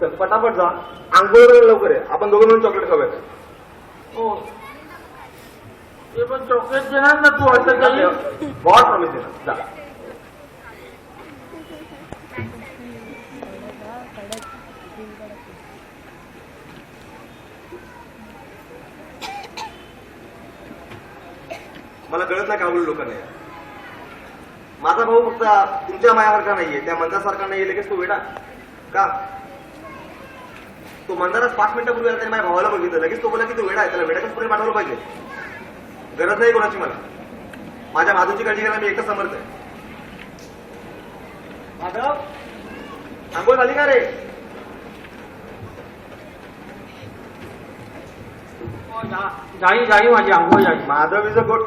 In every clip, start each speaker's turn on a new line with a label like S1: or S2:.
S1: चल पटापट जा. आंघोळ लवकर आहे आपण दोघं मिळून चॉकलेट खाऊयात.
S2: हो. ते पण चॉकलेट देणार ना तू आता काही?
S1: गॉड प्रॉमिस जा. मला कळत नाही का आवडलं लोकांना. माझा भाऊ फक्त तुमच्या मायासारखा नाहीये. त्या मंदासारखा नाहीये. लगेच तो वेडा. का? तो मंदारात पाच मिनिटापूर्वी आला त्याने माझ्या भावाला बघितलं. लगेच तो बोला की तो वेडा आहे त्याला वेड्याच्याच पुढे पाठवलं पाहिजे. गरज नाही कोणाची मला. माझ्या माधवची काळजी करायला मी एकच समर्थ आहे. माधव आंघोळ झाली का रे?
S2: हो, जाई जाई माझी आंघोळ जाई
S1: Madhav is a good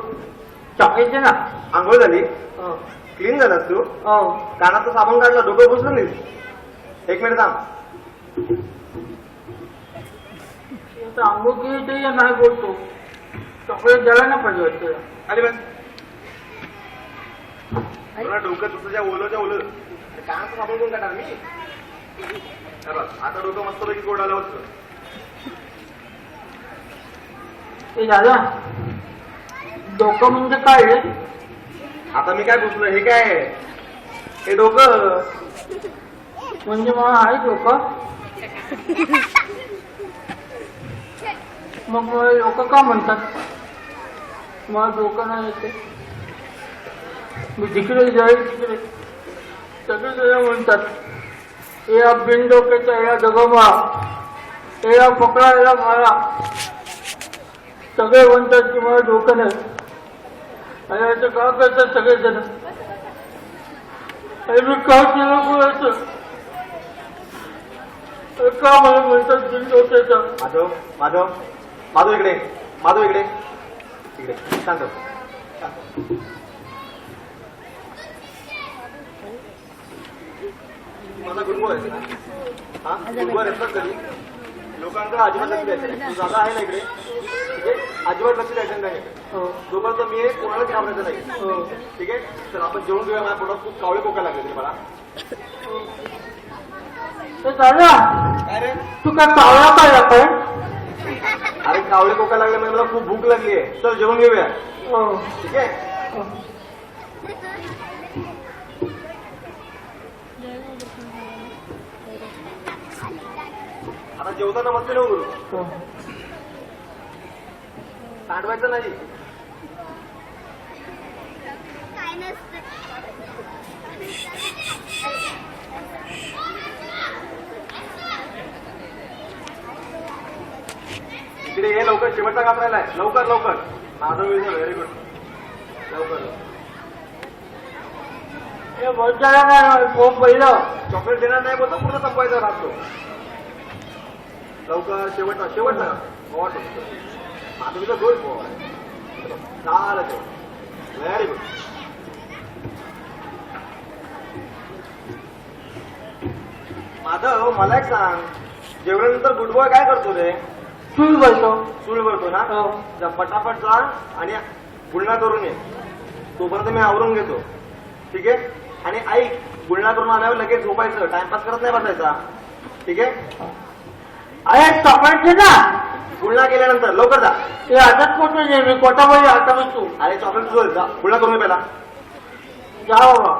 S2: day ना.
S1: आंघोळ झाली?
S2: हो.
S1: क्लीन झालास तू?
S2: हो.
S1: कानाचं साबण काढलं डोकं पुसलं नाही. एक मिनिट थांब.
S2: केली तरी या नाही बोलतो. चॉकलेट द्यायला ना पाहिजे वाटतं.
S1: खाली बस. तुला डोकं तुझं ज्या ओलोच्या ओलं. ते कानाचं साबण कोण काढणार मी. हे बघ, आता डोकं मस्त पैकी गोड आलं होतं
S2: ते दादा. डोकं म्हणजे काय रे?
S1: आता मी काय पुसलं? हे काय? आहे? हे डोकं.
S2: म्हणजे मला आहे डोकं? मग लोक का म्हणतात? मला डोकं नाही येते मी जिकडे जाईल तिकडे. सगळे जण म्हणतात या बिन डोक्याचा या दगमा हे या पकडा याला मारा. सगळे म्हणतात की मला डोकं नाही. आणि याचं का करतात सगळेजण? आणि मी का केलं बोलायचं का मला म्हणतात बिन डोक्याचं
S1: माधव माधव. माधव इकडे माधव इकडे. इकडे शांत हो. हो. हा कधी? अजिबात लक्ष द्यायचं नाही. तू जागा आहे ना इकडे? ठीक आहे अजिबात लक्ष द्यायचं नाही.
S2: हो.
S1: जोपर्यंत मी आहे, कोणालाच घाबरायचं नाही
S2: हो.
S1: ठीक आहे? तर आपण जेवण घेऊया. माझ्या पोटात खूप कावळे पोका लागले मला.
S2: ते दादा.
S1: काय रे?
S2: तू काय कावळा काय काय?
S1: अरे कावळे पोका लागले म्हणजे मला खूप भूक लागली आहे. चल जेवण घेऊया.
S2: हो.
S1: ठीक आहे?
S2: हो.
S1: आता जेवताना मस्ती नको करू
S2: हो.
S1: नाही. इकडे ये लवकर शेवटचा काम राहिलाय लवकर लवकर. माझं व्हेरी गुड लवकर.
S2: हे बोलताना नाही फोन पहिलं.
S1: चॉकलेट देणार नाही बोलतो पूर्ण संपवायचा राहतो लवकर शेवटचा शेवटचा. गॉड माझं तुझं गुड बॉय चालत व्हेरी गुड माधव मला एक सांग. जेवल्यानंतर गुड बॉय काय करतो रे?
S2: चूल बोलतो
S1: चूल भरतो ना?
S2: हो.
S1: जा पटापट जा आणि गुळणा करून ये. तोपर्यंत मी आवरून घेतो. ठीक आहे? आणि ऐक गुळणा करून आल्यावर लगेच झोपायचं. टाइमपास करत नाही बसायचा. ठीक आहे?
S2: अरे चॉकलेट ना.
S1: गुळणा केल्यानंतर लवकर जा.
S2: ते हातात कोठे नाही मी कोटामध्ये आता बसू
S1: अरे चॉकलेट तुझं जा. गुळणा करून ये पहिला.
S2: जा बाबा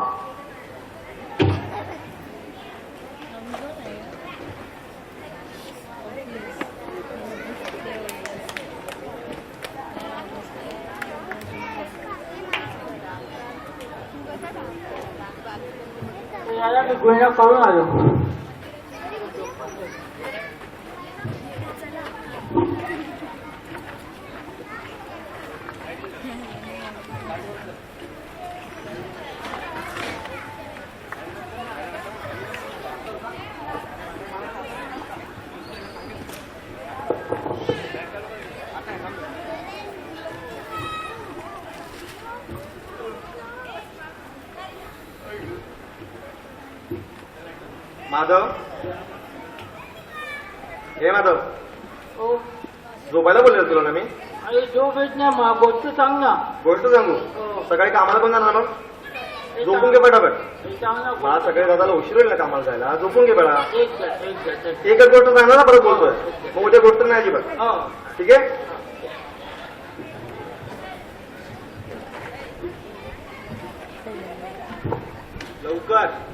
S2: ते याला मी गुन्हा करून
S1: माधव? हे माधव.
S2: हो.
S1: झोपायला बोलले तुला ना मी?
S2: अरे जो भेट नाही मा गोष्ट सांग ना.
S1: गोष्ट सांगू?
S2: हो.
S1: सकाळी कामाला पण जाणार मग?
S2: हे
S1: झोपून घे पटापट.
S2: हे बोल.
S1: मला सगळे दादाला उशीर होईल ना कामाला जायला. झोपून घे बेळा.
S2: एक एक.
S1: एकच गोष्ट सांगणार ना परत बोलतोय. मग उद्या गोष्ट नाही अजिबात.
S2: हो.
S1: ठीक आहे? लवकर.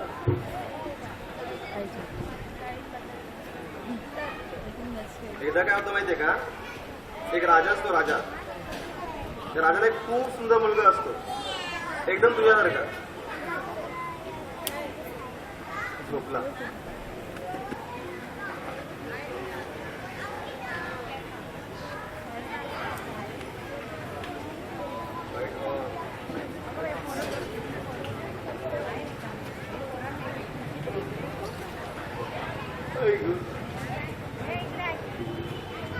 S1: एकदा काय होतं माहितीये का? एक राजा असतो राजा. त्या राजाला एक खूप सुंदर मुलगा असतो. एकदम तुझ्यासारखा. झोपला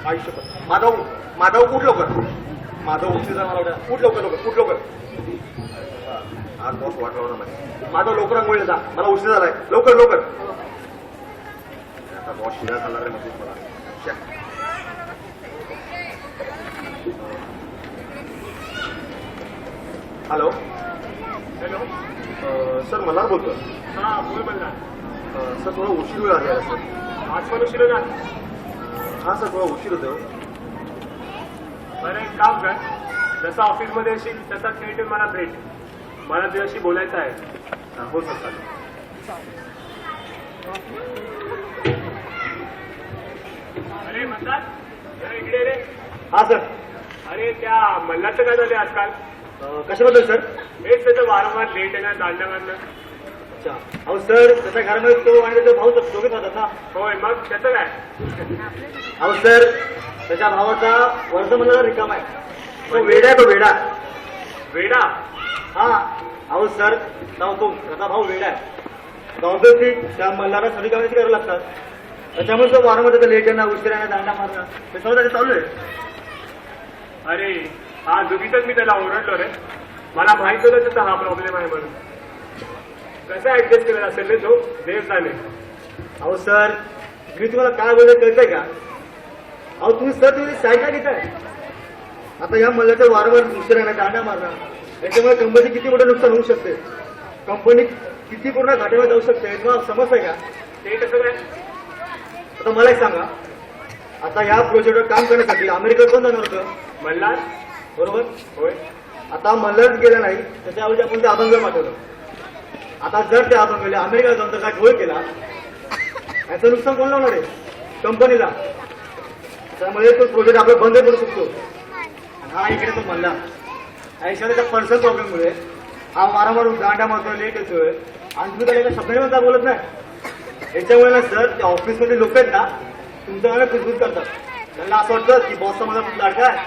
S1: आयुष्य माधव माधव उठ लवकर? माधव उशीर झाला मला. उठ लवकर लवकर उठ लवकर? आज बॉस वाट लावणार नाही माधव लवकर आंघोळीला जा. मला उशीर झालाय. लवकर लवकर. आता बॉस शिरा खाल्ला रे म्हणजे मला. हॅलो
S3: हॅलो
S1: सर मला बोलतो
S3: हा बोल म्हणला
S1: सर थोडा उशीर वेळ आहे सर.
S3: आज पण उशीर ना
S1: हा सर थोडा उशीर होतो
S3: बरं एक काम कर. जसं ऑफिसमध्ये येशील तसा थेट मला भेट. मला तुझ्याशी बोलायचं आहे.
S1: हा, सर चालेल.
S3: अरे म्हणतात इकडे रे.
S1: हा सर.
S3: अरे त्या मल्हारचं काय झालं आजकाल?
S1: कशाबद्दल सर?
S3: हेच त्याचं वारंवार लेट येणं दांडा मारणं
S1: अच्छा. अहो सर त्याच्या घरामध्ये तो आणि त्याचा भाऊ दोघेच होतात ना?
S3: होय मग त्याचं काय?
S1: अहो सर त्याच्या भावाचा वर्ष मला रिकाम आहे. तो वेडा आहे तो वेडा.
S3: वेडा?
S1: हा. अहो सर तो तो त्याचा भाऊ वेडा आहे. ऑब्विसली त्या मल्हारा कामे करायला लागतात. त्याच्यामुळे तो वारंवार त्याचं लेट येणं उशीर येणं दांडा मारणं ते सगळं त्याचं चालू आहे.
S3: अरे हा चुकीतच मी त्याला ओरडलो रे. मला माहीत होतं त्याचा हा प्रॉब्लेम आहे म्हणून. कसं ऍडजस्ट केलं असेल रे तो? देव जाणे
S1: अहो सर मी तुम्हाला काय बोलतो कळतंय का? अहो तुम्ही सर तुम्ही साईड काय? घेताय आता या मल्ल्याचं वारंवार उशीर येणं दांडा मारणं याच्यामुळे कंपनी किती मोठं नुकसान होऊ शकते? कंपनी किती पूर्ण घाट्यावर जाऊ शकते? तुम्हाला समजतंय का?
S3: ते कसं काय?
S1: आता मला एक सांगा. आता या प्रोजेक्टवर काम करण्यासाठी अमेरिकेत पण जाणार होतं?
S3: मल्हार.
S1: बरोबर?
S3: होय.
S1: आता मल्हारच गेला नाही त्याच्याऐवजी आपण ते अभंग पाठवलं. आता जर त्या अभंगले अमेरिकेला जाऊन तर काय घोळ केला याचं नुकसान कोण लावणार आहे? कंपनीला. त्यामुळे तो प्रोजेक्ट आपला बंद करू शकतो. आणि हा इकडे तो म्हणला ऐश्वर्याच्या त्याच्या पर्सनल प्रॉब्लेममुळे हा वारंवार दांडा मारतो लेट येतोय. आणि तुम्ही त्याला एका शब्दाने म्हणता बोलत नाही. याच्यामुळे ना सर त्या ऑफिसमध्ये लोक आहेत ना तुमच्या मला करतात. त्यांना असं वाटतं की बॉसचा मला खूप लाडका आहे.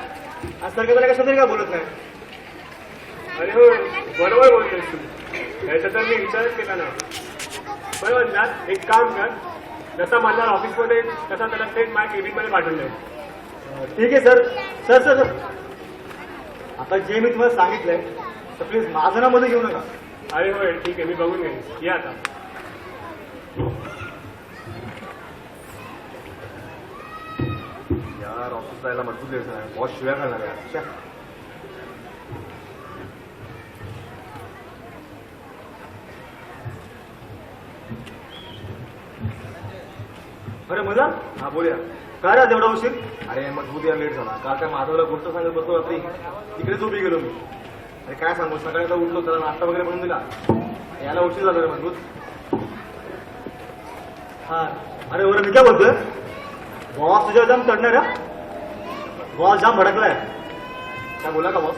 S1: आणि सर त्याला एका शब्दाने काय बोलत नाही?
S3: अरे हो बरोबर बोलतोय तू याचा तर मी विचारच केला नाही. बरोबर ना एक काम कर. जसा मल्हार ऑफिसमध्ये तसा त्याला थेट माझ्या केबिनमध्ये पाठवून द्यायचं
S1: ठीक आहे सर. Sir sir sir. आता जे मी तुम्हाला सांगितलंय तर प्लीज माझं नावमध्ये घेऊ नका.
S3: अरे होय ठीक आहे मी बघून घेईन. या आता.
S1: यार ऑफिस जायला मजबूत द्यायचं नाही बॉस शिव्या घालणार अरे मजा? हा बोलूया. काय रा तेवढा उशीर? अरे मजबूत या लेट झाला. काल काय माधवला गोष्ट सांगत बसतो रात्री. तिकडे झोपी गेलो मी. अरे काय सांगू सकाळी उठलो त्याला नाश्ता वगैरे बनवून दिला. याला उशीर झाला रे मजबूत. हा. अरे बरं मी काय बोलतोय? बॉस तुझ्या जाम चढणार बॉस जाम भडकलाय. काय बोला का बॉस?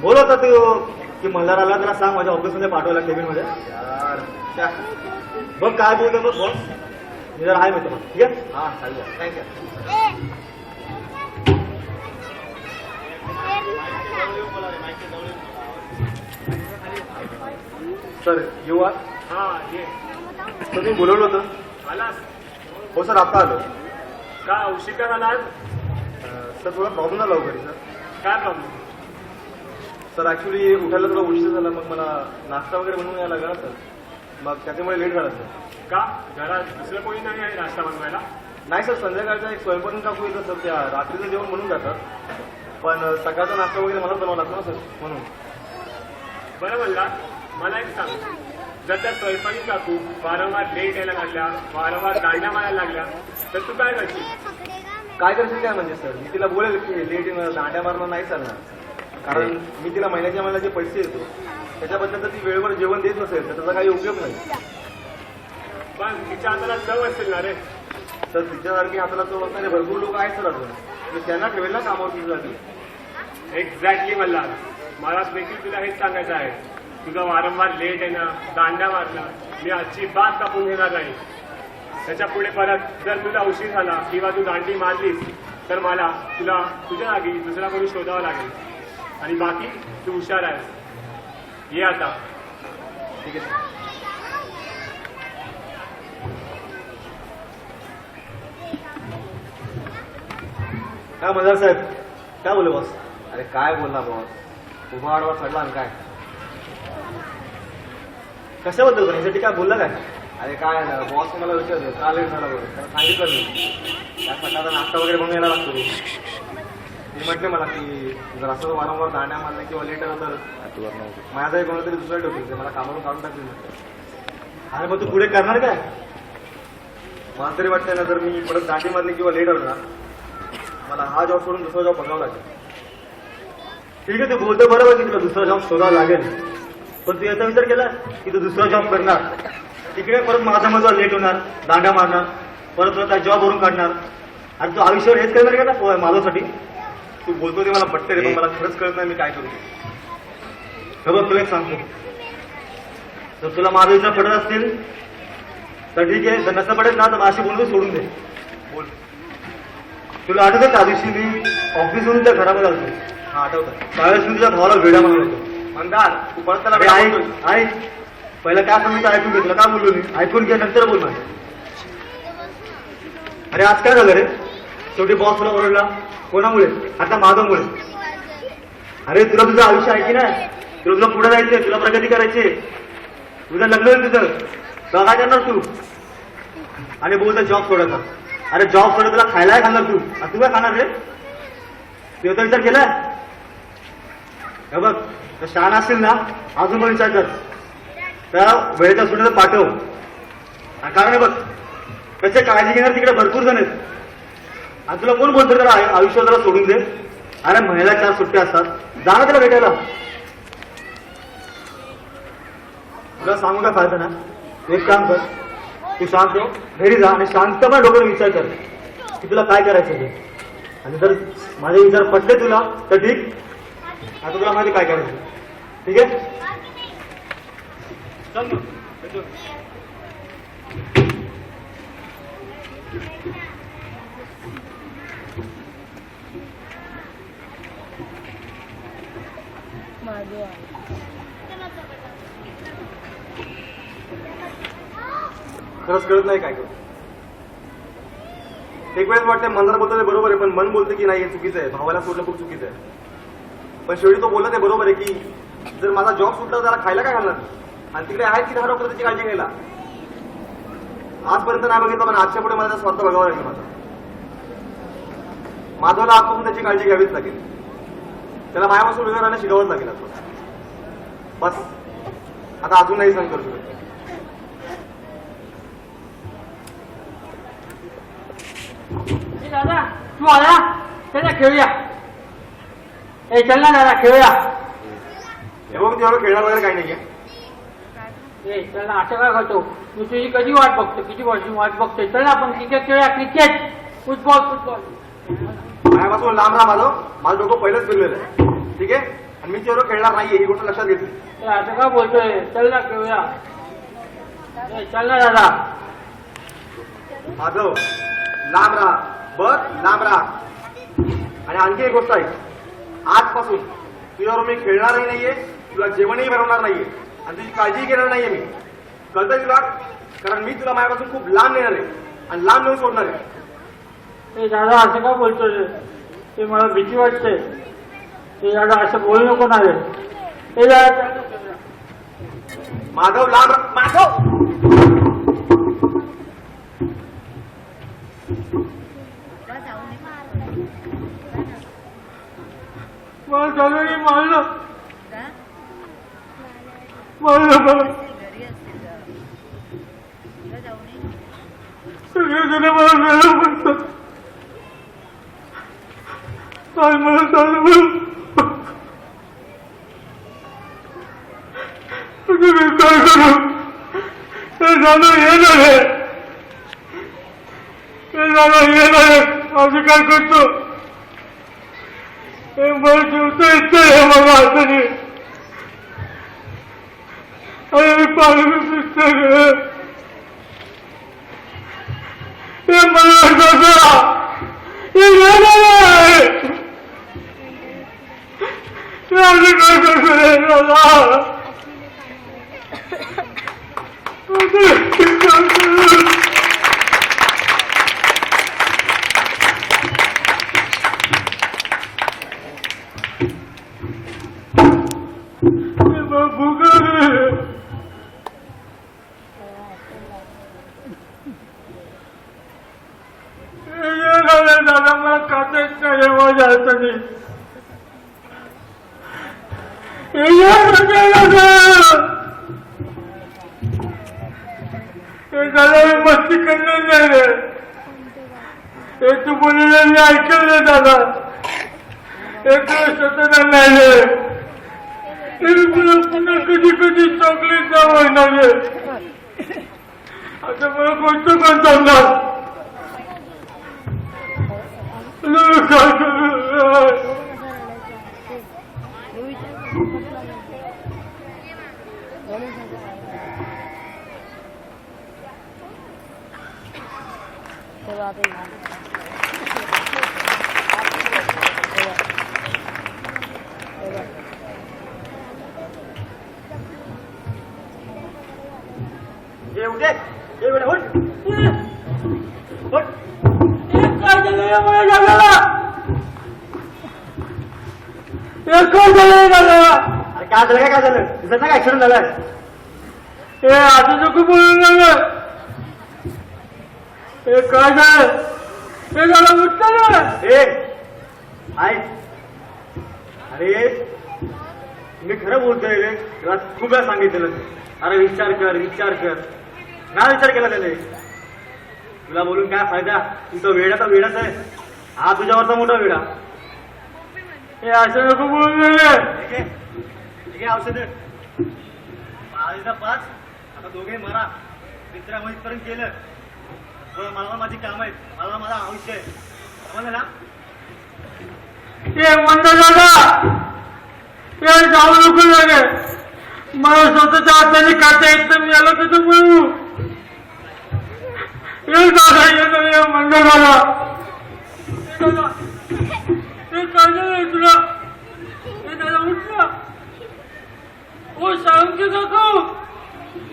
S1: बोल होता तो. की मल्हाराला त्याला सांग माझ्या ऑफिसमध्ये पाठवायला केबिनमध्ये. यार. क्या? बघ काय बोलतो बघ बॉस. जरा आहे मी तुम्हाला ठीक आहे हा चालेल थँक्यू सर येऊ आज
S3: हा ये
S1: तुम्ही बोलवलं होतं
S3: आलास
S1: हो सर आता आलो
S3: का उशीर का झाला आज
S1: सर थोडा प्रॉब्लेम झाला वगैरे सर
S3: काय प्रॉब्लेम
S1: सर ऍक्च्युली उठायला थोडा उशीर झाला मग मला नाश्ता वगैरे बनवून यायला लागला सर मग त्याच्यामुळे लेट झाला सर
S3: का? घरात दुसरं कोणी नाही आहे नाश्ता बनवायला?
S1: नाही सर संध्याकाळचा एक स्वयंपाक काकू येतं सर त्या रात्रीचं जेवण म्हणून जातात पण सकाळचा नाश्ता वगैरे मलाच बनवावा लागतो ना सर म्हणून.
S3: बरं म्हणला मला एक सांग. जर त्या स्वयंपाकी काकू वारंवार लेट यायला लागल्या वारंवार दांड्या मारायला लागल्या तर तू काय करशील?
S1: काय करशील काय म्हणजे सर मी तिला बोलेल की लेट येणं दांड्या मारणं नाही चालणार. कारण मी तिला महिन्याच्या महिन्याला जे पैसे देतो. त्याच्याबद्दल जर ती वेळेवर जेवण देत नसेल तर त्याचा काही उपयोग नाही.
S3: पण तिच्या हाताला चव असेल ना रे.
S1: तर तिच्यासारखी हाताला तो असणारे भरपूर लोक आहेत सर अजून. मी त्यांना ठेवेल ना कामावर तुझ्यासाठी
S3: एक्झॅक्टली मला मला देखील तुला हेच सांगायचं आहे. तुझं वारंवार लेट येणं दांड्या मारणं मी आजची बात कापून घेणार नाही. त्याच्या पुढे परत जर तुला उशीर झाला किंवा तू दांडी मारलीस तर मला तुला तुझ्या जागी दुसरा कोणी शोधावं लागेल. आणि बाकी तू हुशार आहेस. ये आता.
S1: ठीक आहे. काय मजार साहेब? काय बोलले बॉस अरे काय बोलला बॉस उभा आडवा चढला आणि काय? कशाबद्दल पण? यासाठी काय बोलला काय? अरे काय बॉस मला विचारलं. का लेट झाला बरं त्याला सांगितलं मी. त्या सकाळचा नाश्ता वगैरे बनवून यायला लागतो. म्हटले मला की जर असं वारंवार दाण्या मारलं किंवा लेट आलं तर. माझा एक कोणाला तरी दुसरा ठेवतील ते मला कामावरून काढून टाकतील म्हटलं अरे मग तू पुढे करणार काय? मला तरी वाटतंय ना जर मी परत दांडी मारली किंवा लेट आलो ना मला हा जॉब सोडून दुसरा जॉब बघावा लागेल. ठीक आहे तू बोलतो बरोबर की तुला दुसरा जॉब शोधावा लागेल. पण तू याचा विचार केला की तू दुसरा जॉब करणार. तिकडे परत माझा माझा लेट होणार दांड्या मारणार परत तुला त्या जॉबवरून काढणार. आणि तू आयुष्यावर हेच करणार का ना माझ्यासाठी? तू बोलतो ते मला पटते रे पण मला खरंच कळत नाही मी काय करू हे बघ तुला एक सांगतो. जर तुला माझा विचार पडत असतील तर ठीक आहे जर नसं पडेल ना तर माझी बोलून सोडून दे. बोल. तुला आठवतं त्या दिवशी मी ऑफिसहून त्या घरामध्ये आलो हा आठवतं त्यावेळेस मी तुझ्या भावाला वेडा म्हणत होतो मंदार तू परत त्याला ऐक पहिलं काय सांगितलं ऐकून घेतलं. काय बोललो मी? ऐकून घे नंतर बोल अरे आज काय झालं रे? शेवटी बॉस तुला ओरडला? कोणामुळे? आता माधवमुळे अरे तुला तुझं आयुष्य आहे की नाही? तुला तुला पुढे जायचंय तुला प्रगती करायची तुझं लग्न होईल तुझं. तुला काय करणार तू? आणि बोलता जॉब सोडायचा अरे जॉब सोडत तुला खायला खाणार तू. तू काय खाणार रे? तू तर विचार केलाय? हे बघ तर शाळा असेल ना अजून पण विचार कर. त्या वेळेच्या सुट्टीला पाठव. कारण बघ त्याची काळजी घेणार तिकडे भरपूर जण आहेत. आणि तुला कोण बोलतो त्याला आयुष्य जरा सोडून दे. अरे महिला चार सुट्ट्या असतात. जा ना त्याला भेटायला. तुला सांगू का फायदा ना? एक काम कर. तू शांत हो. घरी जा आणि शांतपणे डोक्याने विचार कर की तुला काय करायचं ते आणि जर माझे विचार पटले तुला तर ठीक. आता तुला माहिती काय करायचं ठीक आहे? चल मग खरंच कळत नाही काय करू एक वेळेस वाटतंय मंदार बोलतो बरोबर आहे पण मन बोलतं की नाही हे चुकीचं आहे. भावाला सोडलं खूप चुकीचं आहे. पण शेवटी तो बोलला ते बरोबर आहे की जर माझा जॉब सुटला तर त्याला खायला काय घालणार? आणि तिकडे आहेत की दहा डॉक्टर त्याची काळजी घ्यायला? आजपर्यंत नाही बघितलं पण आजच्या पुढे मला त्याचा स्वार्थ बघावा लागेल माझा. माधवला आजपासून त्याची काळजी घ्यावीच लागेल. त्याला मायापासून वेगळं शिकावंच लागेल बस. आता अजून नाही सहन करू शकत
S2: ए दादा तू आला? ना खेळूया. ए चल ना दादा खेळूया.
S1: हे बघ तुझ्यावर खेळणार वगैरे काही नाहीये.
S2: ए चल ना असं काय करतो? मी तुझी कधी वाट बघतो किती वर्षी वाट बघतोय? चल ना आपण क्रिकेट खेळूया क्रिकेट. Football football.
S1: मायापासून लांब राहा माझं. माझं डोकं पहिलंच फिरलेलं आहे. ठीक आहे? आणि मी तुझ्यावर खेळणार नाहीये ही गोष्ट लक्षात घेतली.
S2: असं का बोलतोय? चल ना खेळूया. ए चल ना दादा.
S1: माधव लांब राहा. बघ लांब राहा. आणि आणखी एक गोष्ट आहे. आजपासून तुझ्यावर मी खेळणारही नाहीये तुला जेवणही बनवणार नाहीये. आणि तुझी काळजीही घेणार नाहीये मी. कळतंय तुला? कारण मी तुला माझ्यापासून खूप लांब नेणार आहे. आणि लांब नेऊन सोडणार आहे.
S2: ए दादा असं का बोलतोय रे? ते मला भीती वाटते ते दादा असं बोलू नको ना रे ए दादा चल ना खेळूया.
S1: माधव लांब राहा माधव
S2: मला सगळ्यांनी मारलं मला मला
S4: घरी असतील का? तुला जाऊ नये
S2: सगळेजण मला वेळ म्हणतात काय मला चालू मी काय करू हे झालं हे झालं हे झालं हे झालं आम्ही काय करतो हे मला जेवता येत नाही मला हाताने अरे मी पाणी हे मला हे आम्ही काय करतो हे दादा हे मस्ती करणार नाही रे हे तू बोलले मी ऐकलं दादा हे तुला स्वतः नाही रे तुला पुन्हा कधी कधी चॉकलेट द्यावं ना रे आता मला कोणतं पण सांगणार काय करू
S4: तेव्हा आता येईल.
S1: ये उठे ये बेटा उठ उठ
S2: काय झालं काय झालं दादा
S1: अरे काय झालं काय झालं? ऍक्सिडेंट झालाय
S2: आता नको झालं ते काय झालं ते झालं उठलं ना.
S1: ए आय अरे मी खरं बोलतोय रे. तुला खूप वेळा सांगितलं अरे विचार कर विचार कर. ना विचार केला त्याने. तुला बोलून काय फायदा? तुझा वेडाचा वेडाच आहे. हा तुझ्यावरचा मोठा वेडा
S2: हे असं नको बोलून झालं
S1: औषध. आधीचा पाच. आता दोघे मरा. मित्रा पर्यंत केलं हो, मला माझी काम आहेत. मला माझा आयुष्य आहे. समजलं ना?
S2: ते मंद दादा ते जाऊ नको झाले मला स्वतःच्या हाताने खाता येत नाही. मी आलो कसं बोलू हे दादा येतो हे मंद दादा. ते दादा तुला? हे दादा उठला हो सांग की नको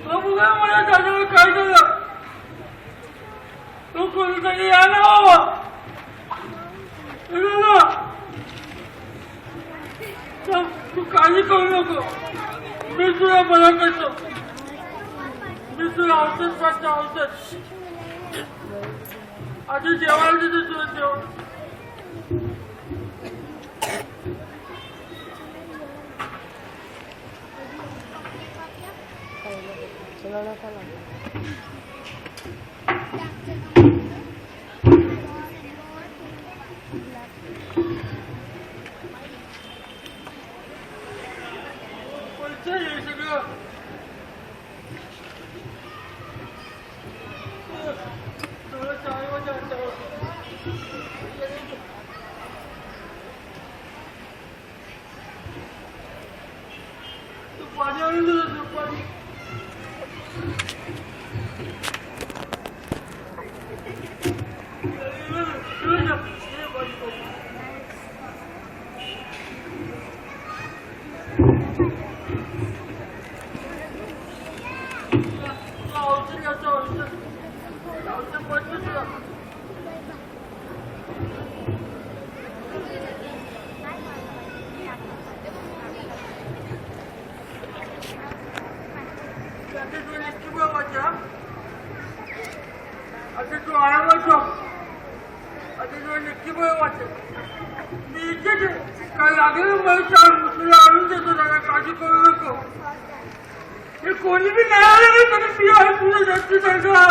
S2: बघू काय मला दादाला काय झालं तू कोणीतरी या ना बाबा हे दादा तू तू काळजी करू नको मी तुला बरं करतो मी तुला औषध पाठतो औषध आधी जेवायला देतो तुला जेवण पैसे हे सगळं थोडं चालवायचं हातावर. तू पाणी आणून दे तू पाणी औषध घ्यायचं औषध औषध पडतं तुला आता तू नक्की बघायचं आता तू आरामात झोप आता तुला नक्की वाटेल. मी इथेच आहे. काय लागेल मला सांग तुला आणून देतो त्याला. काळजी करू नको. हे कोणी बी नाही आलं तरी ती आहे तुझ्या जास्ती सांगा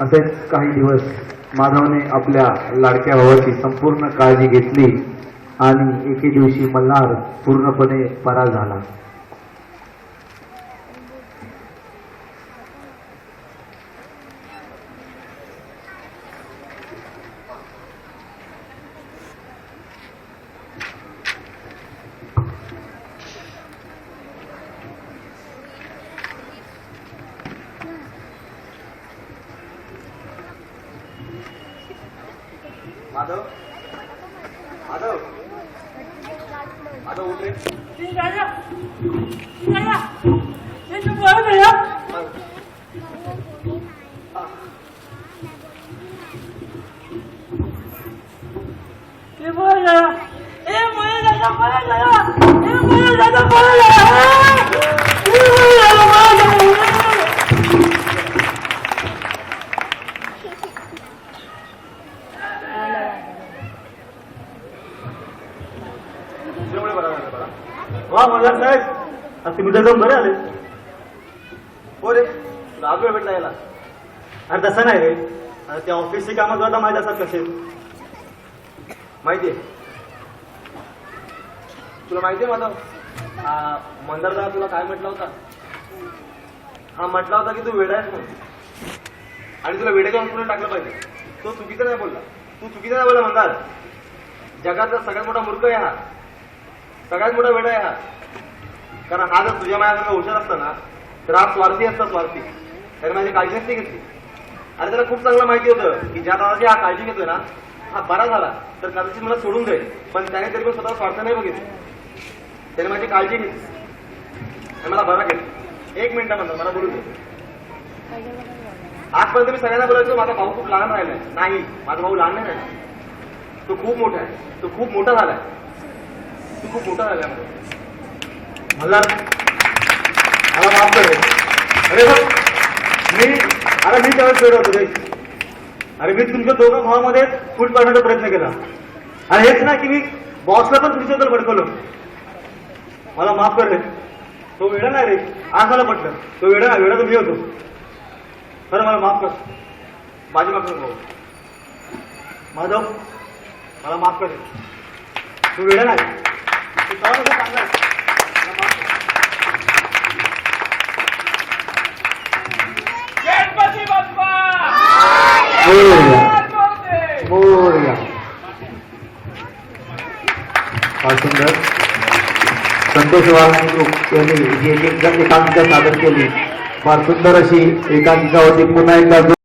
S5: असेच काही दिवस माधवने आपल्या लाडक्या भावाची संपूर्ण काळजी घेतली आणि एके दिवशी मल्हार पूर्णपणे परार झाला
S1: माधव माधव माधव उठ रे
S2: निघाला निघाला हे तू बरं झालं हे बरं ए मला झालं बरं झालं ए मला झालं बरं मला
S5: साहेब. आज तुम्ही जाऊन बरे आले
S1: हो रे. तुला भेटला याला
S5: अरे तसं नाही रे. अरे त्या ऑफिसची कामं तुला आता माहीत असतात कसे.
S1: माहितीये तुला माहितीये माधव मला? मंदारदा तुला काय म्हटला होता? हा म्हटला होता की तू वेडा आहेस म्हणून. आणि तुला वेड्याच्या हॉस्पिटल टाकलं पाहिजे? तो चुकीचा नाही बोलला. तू चुकीचा नाही बोलला मंदार. जगातला सगळ्यात मोठा मूर्ख आहे हा. सगळ्यात मोठा वेडा आहे हा. कारण हा जर तुझ्या माझ्यासारखा हुशार असता ना तर हा स्वार्थी असता स्वार्थी. त्याने माझी काळजी नाही घेतली. आणि त्याला खूप चांगलं माहिती होतं की ज्या दादाची हा काळजी घेतोय ना हा बरा झाला. तर कदाचित मला सोडून जाईल पण त्याने तरी पण स्वतः स्वार्थ नाही बघितलं. त्याने माझी काळजी घेतली. मला बरा केलं. एक मिनिट म्हणतो मला बोलू दे. आजपर्यंत मी सगळ्यांना बोलायचो माझा भाऊ खूप लहान राहिलाय. नाही माझा भाऊ लहान नाही राहिला. तो खूप मोठा आहे. तो खूप मोठा झालाय. तो खूप मोठा झालाय
S5: मला मला माफ कर. अरे मी अरे मी त्यावेळेस होतो अरे मी तुमच्या दोघं भावामध्ये फूट पाडण्याचा प्रयत्न केला. आणि हेच ना की मी बॉसला पण तुमच्याबद्दल भडकवलं. मला माफ कर रे. तो वेळा नाही रे. आज मला पटलं तो वेळा ना वेळा तर मी होतो. खरं मला माफ कर.
S1: माझी माफ भाऊ.
S5: माधव मला माफ कर तू वेळा नाही. चांगला मोरया. फार सुंदर संतोष वाघ यांनी जी एकांकिका सादर केली फार सुंदर अशी एकांकिका होती पुन्हा एकदा